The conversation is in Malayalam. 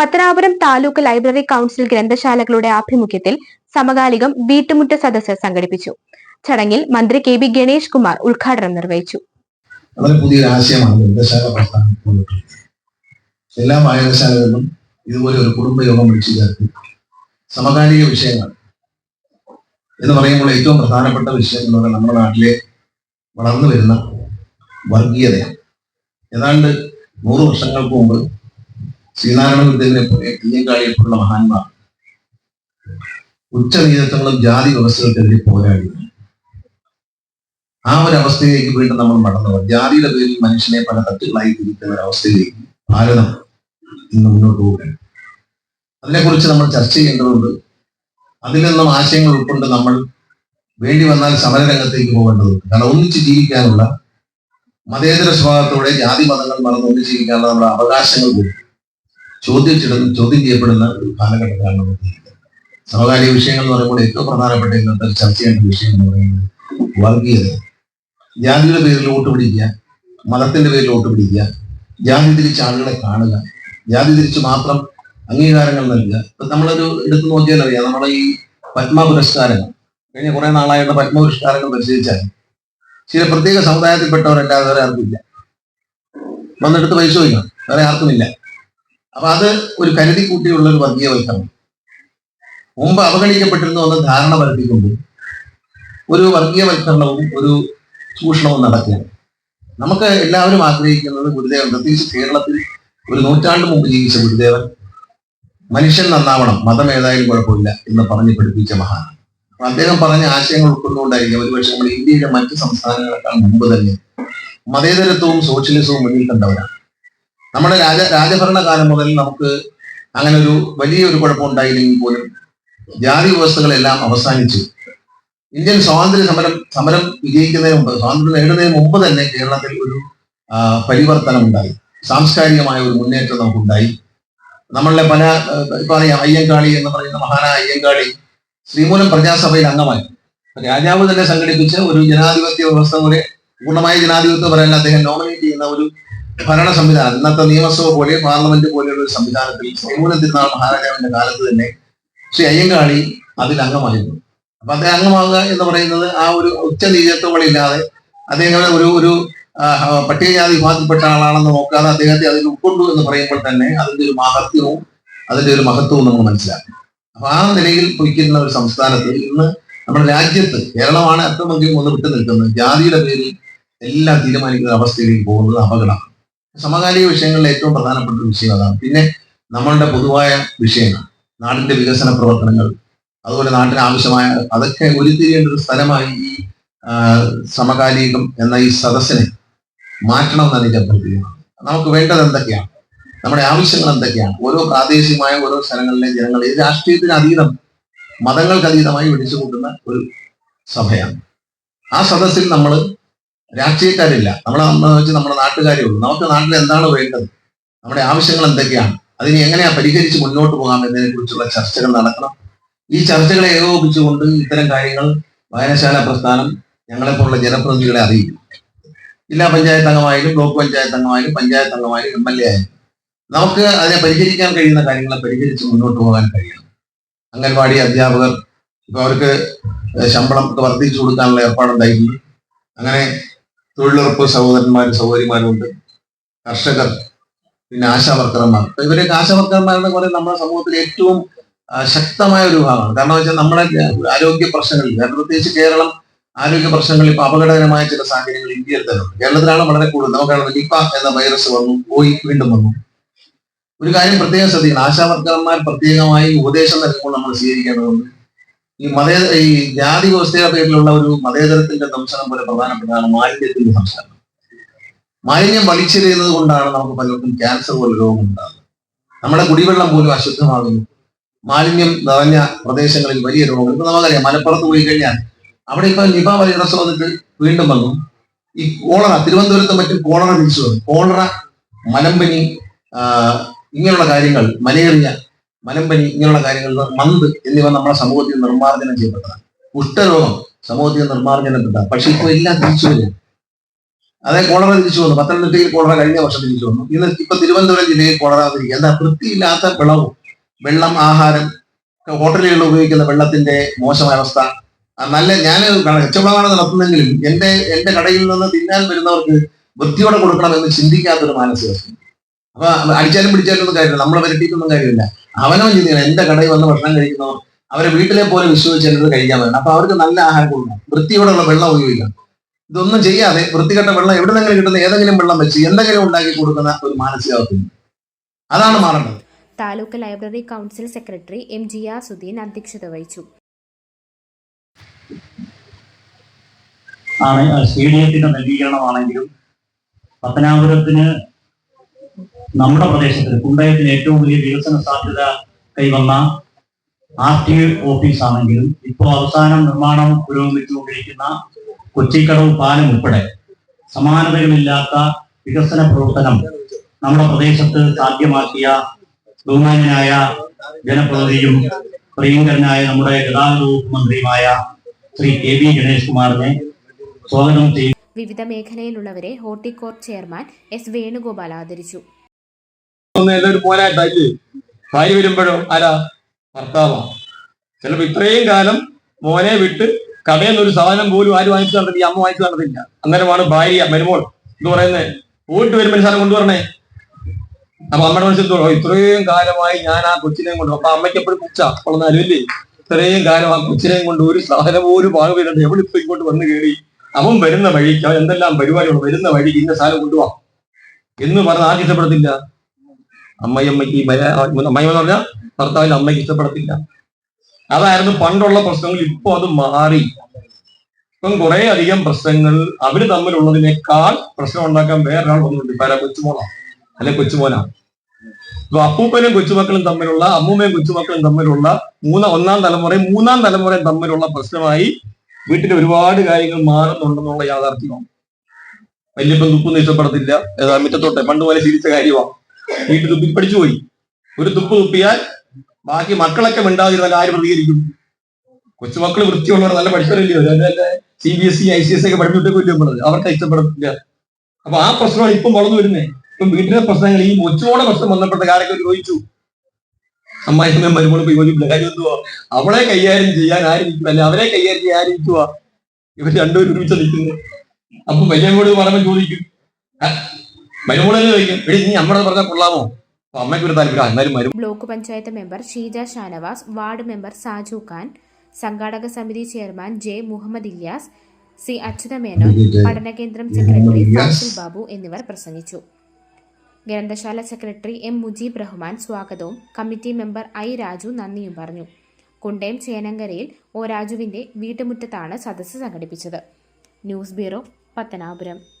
പത്തനാപുരം താലൂക്ക് ലൈബ്രറി കൗൺസിൽ ഗ്രന്ഥശാലകളുടെ ആഭിമുഖ്യത്തിൽ സമകാലികം വീട്ടുമുറ്റ സദസ്സ് സംഘടിപ്പിച്ചു. ചടങ്ങിൽ മന്ത്രി കെ ബി ഗണേഷ് കുമാർ ഉദ്ഘാടനം നിർവഹിച്ചു. വളരെ പുതിയൊരു ആശയമാണ് ഗ്രന്ഥശാല എല്ലാ വായനശാലകളിലും ഇതുപോലെ ഒരു കുടുംബയോഗം വിളിച്ചു ചേർത്തി. സമകാലിക വിഷയങ്ങൾ എന്ന് പറയുമ്പോൾ ഏറ്റവും പ്രധാനപ്പെട്ട വിഷയം എന്ന് പറയുന്നത് നമ്മുടെ നാട്ടിലെ വളർന്നു വരുന്ന വർഗീയതയാണ്. ഏതാണ്ട് നൂറ് വർഷങ്ങൾക്ക് മുമ്പ് ശ്രീനാരായണ ഗുരുദേവനെ പോലെ അയ്യങ്കാളിയെപ്പോലുള്ള മഹാന്മാർ ഉച്ചനീതത്വങ്ങളും ജാതി വ്യവസ്ഥകൾക്കെതിരെ പോരാടി ആ ഒരു അവസ്ഥയിലേക്ക് വീണ്ടും നമ്മൾ മടങ്ങുക ജാതിയുടെ പേരിൽ മനുഷ്യനെ പല തട്ടുകളായി തിരിക്കുന്ന ഒരു അവസ്ഥയിലേക്ക് ഭാരതം ഇന്ന് മുന്നോട്ട് പോവുകയാണ് അതിനെക്കുറിച്ച് നമ്മൾ ചർച്ച ചെയ്യേണ്ടതുണ്ട്. അതിൽ നിന്നും ആശയങ്ങൾ ഉൾക്കൊണ്ട് നമ്മൾ വേണ്ടി വന്നാൽ സമരരംഗത്തേക്ക് പോകേണ്ടതുണ്ട്. കാരണം ഒന്നിച്ച് ജീവിക്കാനുള്ള മതേതര സ്വഭാവത്തോടെ ജാതി മതങ്ങൾ മറന്ന് ഒന്നിച്ച് ജീവിക്കാനുള്ള നമ്മുടെ അവകാശങ്ങൾ കൂടി ചോദ്യത്തിടുന്ന ചോദ്യം ചെയ്യപ്പെടുന്ന ഒരു കാലഘട്ടത്തിലാണ് നമ്മൾ ജീവിക്കുന്നത്. സമകാലിക വിഷയങ്ങൾ എന്ന് പറയുമ്പോൾ ഏറ്റവും പ്രധാനപ്പെട്ട ഇന്നത്തെ ചർച്ച ചെയ്യേണ്ട വിഷയം എന്ന് പറയുന്നത് വർഗീയത. ജാതിയുടെ പേരിൽ വോട്ട് പിടിക്കുക മതത്തിന്റെ പേരിൽ വോട്ട് പിടിക്കുക ജാതി തിരിച്ച് ആളുകളെ കാണുക ജാതി തിരിച്ച് മാത്രം അംഗീകാരങ്ങൾ നൽകുക. ഇപ്പൊ നമ്മളൊരു എടുത്തു നോക്കിയാൽ അറിയാം നമ്മളെ ഈ പത്മ പുരസ്കാരങ്ങൾ കഴിഞ്ഞ കുറെ നാളായിട്ട് പത്മ പുരസ്കാരങ്ങൾ പരിശോധിച്ചാൽ ചില പ്രത്യേക സമുദായത്തിൽപ്പെട്ടവരല്ലാതെ വേറെ ആർക്കില്ല വന്നെടുത്ത് പരിശോധിക്കണം വേറെ ആർക്കുമില്ല അപ്പൊ അത് ഒരു കരുതി കൂട്ടിയുള്ള ഒരു വർഗീയവൽക്കരണം മുമ്പ് അവഗണിക്കപ്പെട്ടിരുന്നു എന്ന ധാരണ പരത്തിക്കൊണ്ട് ഒരു വർഗീയവൽക്കരണവും ഒരു ചൂഷണവും നടക്കുകയാണ് നമുക്ക് എല്ലാവരും ആഗ്രഹിക്കുന്നത് ഗുരുദേവൻ പ്രത്യേകിച്ച് കേരളത്തിൽ ഒരു നൂറ്റാണ്ട് മുമ്പ് ജീവിച്ച ഗുരുദേവൻ മനുഷ്യൻ നന്നാവണം മതം ഏതായാലും കുഴപ്പമില്ല എന്ന് പറഞ്ഞ് പഠിപ്പിച്ച മഹാൻ. അപ്പൊ അദ്ദേഹം പറഞ്ഞ ആശയങ്ങൾ ഉൾക്കൊണ്ടുകൊണ്ടായിരിക്കും ഒരുപക്ഷെ നമ്മുടെ ഇന്ത്യയിലെ മറ്റ് സംസ്ഥാനങ്ങളെക്കാൾ മുമ്പ് തന്നെ മതേതരത്വവും സോഷ്യലിസവും മുന്നിൽ കണ്ടവരാണ്. നമ്മുടെ രാജ രാജഭരണകാലം മുതൽ നമുക്ക് അങ്ങനെ ഒരു വലിയൊരു കുഴപ്പമുണ്ടായില്ലെങ്കിൽ പോലും ജാതി വ്യവസ്ഥകളെല്ലാം അവസാനിച്ചു. ഇന്ത്യൻ സ്വാതന്ത്ര്യ സമരം സമരം വിജയിക്കുന്നതിന് മുമ്പ് സ്വാതന്ത്ര്യം നേടുന്നതിന് മുമ്പ് തന്നെ കേരളത്തിൽ ഒരു പരിവർത്തനം ഉണ്ടായി സാംസ്കാരികമായ ഒരു മുന്നേറ്റം നമുക്കുണ്ടായി. നമ്മളുടെ പല ഇപ്പൊ അറിയാം അയ്യങ്കാളി എന്ന് പറയുന്ന മഹാനായ അയ്യങ്കാളി ശ്രീമൂലം പ്രജാസഭയിൽ അംഗമായി. രാജാവ് തന്നെ സംഘടിപ്പിച്ച ഒരു ജനാധിപത്യ വ്യവസ്ഥ പോലെ പൂർണമായ ജനാധിപത്യം പറയാൻ അദ്ദേഹം നോമിനേറ്റ് ചെയ്യുന്ന ഒരു ഭരണ സംവിധാനം ഇന്നത്തെ നിയമസഭ പോലെ പാർലമെന്റ് പോലെയുള്ള ഒരു സംവിധാനത്തിൽ ശ്രീമൂലം തിരുനാൾ മഹാരാജാവിന്റെ കാലത്ത് തന്നെ ശ്രീ അയ്യങ്കാളി അതിൽ അംഗമായിരുന്നു. അപ്പൊ അദ്ദേഹം അംഗമാകുക എന്ന് പറയുന്നത് ആ ഒരു ഉച്ച നീചത്വങ്ങളില്ലാതെ അദ്ദേഹം ഒരു ഒരു പട്ടികജാതി വിഭാഗത്തിൽപ്പെട്ട ആളാണെന്ന് നോക്കാതെ അദ്ദേഹത്തെ അതിൽ ഉൾക്കൊണ്ടു എന്ന് പറയുമ്പോൾ തന്നെ അതിന്റെ ഒരു മഹത്വവും അതിന്റെ ഒരു മഹത്വവും നമ്മൾ മനസ്സിലാക്കും. അപ്പൊ ആ നിലയിൽ പൊയ്ക്കുന്ന ഒരു സംസ്ഥാനത്ത് ഇന്ന് നമ്മുടെ രാജ്യത്ത് കേരളമാണ് അത്രമെങ്കിലും ഒന്ന് വിട്ടു നിൽക്കുന്നത് ജാതിയുടെ പേരിൽ എല്ലാം തീരുമാനിക്കുന്ന അവസ്ഥയിലേക്ക് പോകുന്നത് അപകടമാണ്. സമകാലിക വിഷയങ്ങളിൽ ഏറ്റവും പ്രധാനപ്പെട്ട ഒരു വിഷയം അതാണ്. പിന്നെ നമ്മളുടെ പൊതുവായ വിഷയങ്ങൾ നാടിന്റെ വികസന പ്രവർത്തനങ്ങൾ അതുപോലെ നാട്ടിന് ആവശ്യമായ അതൊക്കെ ഉരുത്തിരിയേണ്ട ഒരു സ്ഥലമായി ഈ സമകാലികം എന്ന ഈ സദസ്സിനെ മാറ്റണം എന്നാണ് എനിക്ക് അഭ്യർത്ഥിക്കുന്നത് നമുക്ക് വേണ്ടത് എന്തൊക്കെയാണ്? നമ്മുടെ ആവശ്യങ്ങൾ എന്തൊക്കെയാണ്? ഓരോ പ്രാദേശികമായ ഓരോ സ്ഥലങ്ങളിലെ ജനങ്ങൾ ഈ രാഷ്ട്രീയത്തിന് അതീതം മതങ്ങൾക്ക് അതീതമായി വിളിച്ചു കൂട്ടുന്ന ഒരു സഭയാണ്. ആ സദസ്സിൽ നമ്മൾ രാഷ്ട്രീയക്കാരില്ല. നമ്മളെ വെച്ച് നമ്മുടെ നാട്ടുകാരേ ഉള്ളൂ. നമുക്ക് നാട്ടിൽ എന്താണ് വേണ്ടത്? നമ്മുടെ ആവശ്യങ്ങൾ എന്തൊക്കെയാണ്? അതിനെ എങ്ങനെയാ പരിഹരിച്ച് മുന്നോട്ട് പോകാം എന്നതിനെ കുറിച്ചുള്ള ചർച്ചകൾ നടക്കണം. ഈ ചർച്ചകളെ ഏകോപിപ്പിച്ചുകൊണ്ട് ഇത്തരം കാര്യങ്ങൾ വായനശാല പ്രസ്ഥാനം ഞങ്ങളെപ്പോലുള്ള ജനപ്രതിനിധികളെ അറിയിക്കും. ജില്ലാ പഞ്ചായത്ത് അംഗമായാലും ബ്ലോക്ക് പഞ്ചായത്ത് അംഗമായാലും പഞ്ചായത്ത് അംഗമായാലും എം എൽ എ ആയാലും നമുക്ക് അതിനെ പരിഹരിക്കാൻ കഴിയുന്ന കാര്യങ്ങളെ പരിഹരിച്ച് മുന്നോട്ട് പോകാൻ കഴിയണം. അംഗൻവാടി അധ്യാപകർ ഇപ്പൊ അവർക്ക് ശമ്പളം വർദ്ധിച്ചു കൊടുക്കാനുള്ള ഏർപ്പാടുണ്ടായിട്ടുണ്ട്. അങ്ങനെ തൊഴിലുറപ്പ് സഹോദരന്മാരും സഹോദരിമാരുണ്ട് കർഷകർ പിന്നെ ആശാവർക്കർമാർ. അപ്പൊ ഇവരൊക്കെ ആശാവർക്കർമാരുടെ കുറെ നമ്മുടെ സമൂഹത്തിൽ ഏറ്റവും ശക്തമായ ഒരു വിഭാഗമാണ്. കാരണം വെച്ചാൽ നമ്മുടെ ആരോഗ്യ പ്രശ്നങ്ങളിൽ പ്രത്യേകിച്ച് കേരളം ആരോഗ്യ പ്രശ്നങ്ങളിൽ ഇപ്പൊ അപകടകരമായ ചില സാഹചര്യങ്ങൾ ഇന്ത്യയിൽ തന്നെ കേരളത്തിലാണ് വളരെ കൂടുതൽ. നമുക്കാണ് നിപ്പ എന്ന വൈറസ് വന്നു പോയി വീണ്ടും വന്നു. ഒരു കാര്യം പ്രത്യേകം ശ്രദ്ധിക്കണം. ആശാവർക്കർമാർ പ്രത്യേകമായി ഉപദേശം നൽകുമ്പോൾ നമ്മൾ സ്വീകരിക്കേണ്ടതുണ്ട്. ഈ മതേ ഈ ജാതി വ്യവസ്ഥയുടെ പേരിലുള്ള ഒരു മതേതരത്തിന്റെ ദംശനം പോലെ പ്രധാനപ്പെട്ടതാണ് മാലിന്യത്തിന്റെ ദംശനം മാലിന്യം വലിച്ചെറിയുന്നത് കൊണ്ടാണ് നമുക്ക് പലർക്കും ക്യാൻസർ പോലെ രോഗം ഉണ്ടാകുന്നത് നമ്മുടെ കുടിവെള്ളം പോലും അശുദ്ധമാകുന്നു. മാലിന്യം നിറഞ്ഞ പ്രദേശങ്ങളിൽ വലിയ രോഗങ്ങൾ ഇപ്പൊ നമുക്കറിയാം മലപ്പുറത്ത് പോയി കഴിഞ്ഞാൽ അവിടെ ഇപ്പൊ നിപ വൈറസ് വന്നിട്ട് വീണ്ടും വന്നു. ഈ കോളറ തിരുവനന്തപുരത്ത് മറ്റും കോളറ തിരിച്ചു വന്നു കോളറ മലമ്പനി ഇങ്ങനെയുള്ള കാര്യങ്ങൾ മലേറിയ മലമ്പനി ഇങ്ങനെയുള്ള കാര്യങ്ങൾ മന്ത് എന്നിവ നമ്മുടെ സമൂഹത്തിൽ നിർമ്മാർജനം ചെയ്യപ്പെട്ടതാണ്. കുഷ്ഠരോഗം സമൂഹത്തിൽ നിർമ്മാർജനപ്പെട്ട പക്ഷെ ഇപ്പൊ എല്ലാം തിരിച്ചു വരിക അതേ കോളറ തിരിച്ചു വന്നു. പത്തനംതിട്ടയിൽ കോളറ കഴിഞ്ഞ വർഷം തിരിച്ചു വന്നു. ഇന്ന് ഇപ്പൊ തിരുവനന്തപുരം ജില്ലയിൽ കോളറ തിരിക്കുക എന്താ വൃത്തിയില്ലാത്ത വിളവും വെള്ളം ആഹാരം ഹോട്ടലുകളിൽ ഉപയോഗിക്കുന്ന വെള്ളത്തിന്റെ മോശമായ അവസ്ഥ. നല്ല ഞാൻ കച്ചവടമാണ് നടത്തുന്നെങ്കിലും എന്റെ എന്റെ കടയിൽ നിന്ന് തിന്നാൻ വരുന്നവർക്ക് വൃത്തിയോടെ കൊടുക്കണം എന്ന് ചിന്തിക്കാത്തൊരു മാനസികാവസ്ഥ. അപ്പൊ അടിച്ചാലും പിടിച്ചാലും ഒന്നും കാര്യമില്ല. നമ്മളെ വരട്ടിയിട്ടൊന്നും കാര്യമില്ല. അവനവൻ ചിന്തിക്കണം എന്റെ കടയിൽ വന്ന് ഭക്ഷണം കഴിക്കുന്നവർ അവരെ വീട്ടിലെ പോലെ വിശ്വസിച്ച് എന്നത് കഴിക്കാൻ വേണം അപ്പൊ അവർക്ക് നല്ല ആഹാരം കൊടുക്കണം. വൃത്തിയോടുള്ള വെള്ളം ഉപയോഗിക്കണം ഇതൊന്നും ചെയ്യാതെ വൃത്തികെട്ട വെള്ളം എവിടെ നിന്നെങ്കിലും കിട്ടുന്ന ഏതെങ്കിലും വെള്ളം വെച്ച് എന്തെങ്കിലും ഉണ്ടാക്കി കൊടുക്കുന്ന ഒരു മാനസികാവസ്ഥ അതാണ് മാറേണ്ടത്. Taluk library council secretary M G R Sudheen അധ്യക്ഷത വഹിച്ചു. ആണ് സ്റ്റേഡിയത്തിന്റെ നവീകരണമാണെങ്കിലും പത്തനാപുരത്തിന് നമ്മുടെ പ്രദേശത്ത് കുണ്ടയത്തിന് ഏറ്റവും വലിയ വികസന സാധ്യത കൈവന്ന ആർ ടി ഓഫീസ് ആണെങ്കിലും ഇപ്പോൾ അവസാനം നിർമ്മാണം പുരോഗമിച്ചുകൊണ്ടിരിക്കുന്ന കൊച്ചിക്കടവ് പാലം ഉൾപ്പെടെ സമാനതകളില്ലാത്ത വികസന പ്രവർത്തനം നമ്മുടെ പ്രദേശത്ത് സാധ്യമാക്കിയ ബഹുമാന്യനായ ജനപ്രതിനിധിയും പ്രിയങ്കരനായ നമ്മുടെ ഗതാഗത വകുപ്പ് മന്ത്രിയുമായ ശ്രീ കെ വി ഗണേഷ് കുമാറിനെ സ്വാഗതം ചെയ്യും വിവിധ മേഖലയിലുള്ളവരെ ഹോർട്ടികോർട്ട് ചെയർമാൻ എസ് വേണുഗോപാൽ ആദരിച്ചു. ഒരു മോനായിട്ടല്ലേ ഭാര്യ വരുമ്പോഴോ ആരാ? ഭർത്താവാ. ചിലപ്പോ ഇത്രയും കാലം മോനെ വിട്ട് കടയിൽ ഒരു സാധനം പോലും ആരും വാങ്ങിച്ചു നടന്നില്ല അമ്മ വാങ്ങിച്ചു നടന്നില്ല അന്നേരമാണ് ഭാര്യ മരുമോൾ എന്ന് പറയുന്നത്. പോയിട്ട് വരുമ്പോൾ സാധനം കൊണ്ടുവരണേ. അപ്പൊ അമ്മയുടെ മനസ്സിൽ ഇത്രയും കാലമായി ഞാൻ ആ കൊച്ചിനെയും കൊണ്ട് അപ്പൊ അമ്മയ്ക്ക് എപ്പോഴും പുച്ച വളർന്നാലും ഇല്ലേ ഇത്രയും കാലം ആ കൊച്ചിനെയും കൊണ്ട് ഒരു സാധനം പോലും വാങ്ങി എവിടെ ഇപ്പൊ ഇങ്ങോട്ട് വന്ന് കയറി? അവൻ വരുന്ന വഴിക്ക് അവൻ എന്തെല്ലാം പരിപാടികൾ വരുന്ന വഴിക്ക് ഇന്ന സാധനം കൊണ്ടുപോവാ എന്ന് പറഞ്ഞ് ആദ്യം അമ്മയമ്മയ്ക്ക് ഈ മര അമ്മയമ്മ പറഞ്ഞാൽ ഭർത്താവിൽ അമ്മയ്ക്ക് ഇഷ്ടപ്പെടത്തില്ല. അതായിരുന്നു പണ്ടുള്ള പ്രശ്നങ്ങൾ ഇപ്പൊ അത് മാറി. ഇപ്പം കുറെ അധികം പ്രശ്നങ്ങൾ അവർ തമ്മിലുള്ളതിനേക്കാൾ പ്രശ്നം ഉണ്ടാക്കാൻ വേറൊരാൾ വന്നിട്ടുണ്ട്. ആരാ? കൊച്ചുമോളാ. അല്ലെ കൊച്ചുമോനാ. അപ്പൊ അപ്പൂപ്പനും കൊച്ചുമക്കളും തമ്മിലുള്ള അമ്മൂമ്മയും കൊച്ചുമക്കളും തമ്മിലുള്ള മൂന്നാം ഒന്നാം തലമുറയും മൂന്നാം തലമുറയും തമ്മിലുള്ള പ്രശ്നമായി വീട്ടിൽ ഒരുപാട് കാര്യങ്ങൾ മാറുന്നുണ്ടെന്നുള്ള യാഥാർത്ഥ്യമാണ്. വലിയപ്പം തുപ്പൊന്നും ഇഷ്ടപ്പെടത്തില്ല. മുറ്റത്തോട്ടെ. പണ്ട് പോലെ ശീലിച്ച കാര്യമാണ് വീട്ടിൽ തുപ്പി പഠിച്ചു പോയി. ഒരു തുപ്പ് തുപ്പിയാൽ ബാക്കി മക്കളൊക്കെ മിണ്ടാതിരുന്നാൽ ആര് പ്രതികരിക്കും. കൊച്ചുമക്കൾ വൃത്തിയുള്ളവർ നല്ല പഠിച്ചവരല്ലയോ C B S E I C S ഒക്കെ പഠിപ്പിട്ടൊക്കെ പറഞ്ഞത് അവർക്ക് ഇഷ്ടപ്പെടില്ല അപ്പൊ ആ പ്രശ്നമാണ് ഇപ്പം വളർന്നു വരുന്നത് ഇപ്പം വീട്ടിലെ പ്രശ്നങ്ങൾ ഈ കൊച്ചുമോടെ പ്രശ്നം വന്നപ്പോഴത്തെ കാരൊക്കെ ചോദിച്ചു. അമ്മായി മരുമോളും പോയി കാര്യം എന്തുവാ? അവളെ കൈകാര്യം ചെയ്യാൻ ആരും അല്ലെ അവരെ കൈകാര്യം ചെയ്യാൻ ആരും നിൽക്കുക ഇവർ രണ്ടുപേരും ഒരുമിച്ച് നിൽക്കുന്നത് അപ്പൊ വലിയ ചോദിക്കും. മരുമോളെ ചോദിക്കും? എടി നീ അമ്മയുടെ പറഞ്ഞാൽ കൊള്ളാമോ? അപ്പൊ അമ്മയ്ക്ക് ഒരു താല്പര്യം. എന്നാലും മരു block panchayat member Sheeja Shanavas ward member Saju Khan സംഘാടക സമിതി chairman J Muhammad Ilyas C Achutha Menon പഠനകേന്ദ്രം secretary Fazil Babu എന്നിവർ പ്രസംഗിച്ചു. ഗ്രന്ഥശാല സെക്രട്ടറി എം മുജീബ് റഹ്മാൻ സ്വാഗതവും കമ്മിറ്റി മെമ്പർ ഐ രാജു നന്ദിയും പറഞ്ഞു. കുണ്ടയം ചേനങ്കരയിൽ ഒ രാജുവിന്റെ വീട്ടുമുറ്റത്താണ് സദസ്സ് സംഘടിപ്പിച്ചത്. News bureau Pathanapuram.